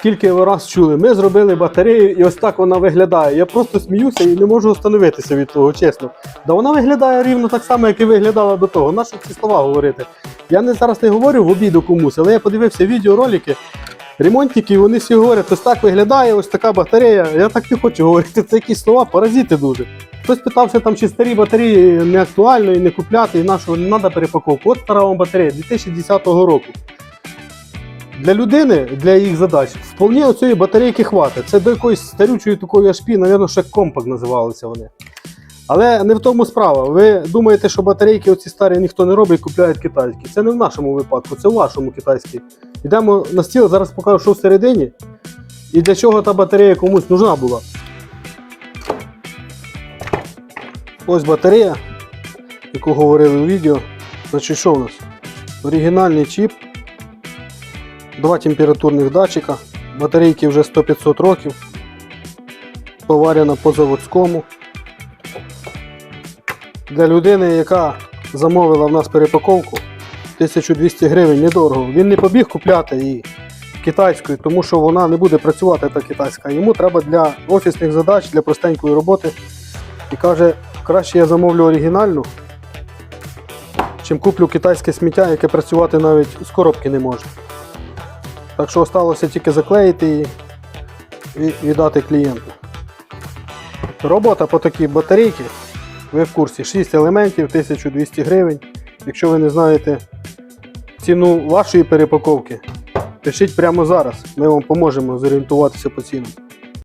Скільки ви раз чули, ми зробили батарею і ось так вона виглядає. Я просто сміюся і не можу остановитися від того, чесно. Да вона виглядає рівно так само, як і виглядала до того. Нащо ці слова говорити? Я не зараз не говорю в обіду комусь, але я подивився відеоролики. Ремонтники, вони всі говорять, ось так виглядає, ось така батарея. Я так не хочу говорити. Це якісь слова, паразити дуже. Хтось питався там, чи старі батареї не актуально і не купляти, і на що не треба перепаковку. От стара вам батарея 2010 року. Для людини, для їх задач, вполне оцієї батарейки хватить. Це до якоїсь старючої такої HP, навіть ще компакт називалися вони. Але не в тому справа. Ви думаєте, що батарейки оці старі ніхто не робить, купляють китайські. Це не в нашому випадку, це в вашому китайській. Йдемо на стіл, зараз покажу, що всередині. І для чого та батарея комусь нужна була. Ось батарея, яку говорили у відео. Значить, що у нас? Оригінальний чіп, два температурних датчика, батарейки вже 100-500 років, поварена по заводському. Для людини, яка замовила в нас перепаковку 1200 гривень недорого, він не побіг купляти її китайською, тому що вона не буде працювати та китайська. Йому треба для офісних задач, для простенької роботи. І каже, краще я замовлю оригінальну, чим куплю китайське сміття, яке працювати навіть з коробки не може. Так що залишилося тільки заклеїти її і віддати клієнту. Робота по такій батарейці, ви в курсі, 6 елементів, 1200 гривень. Якщо ви не знаєте ціну вашої перепаковки, пишіть прямо зараз. Ми вам поможемо зорієнтуватися по цінам.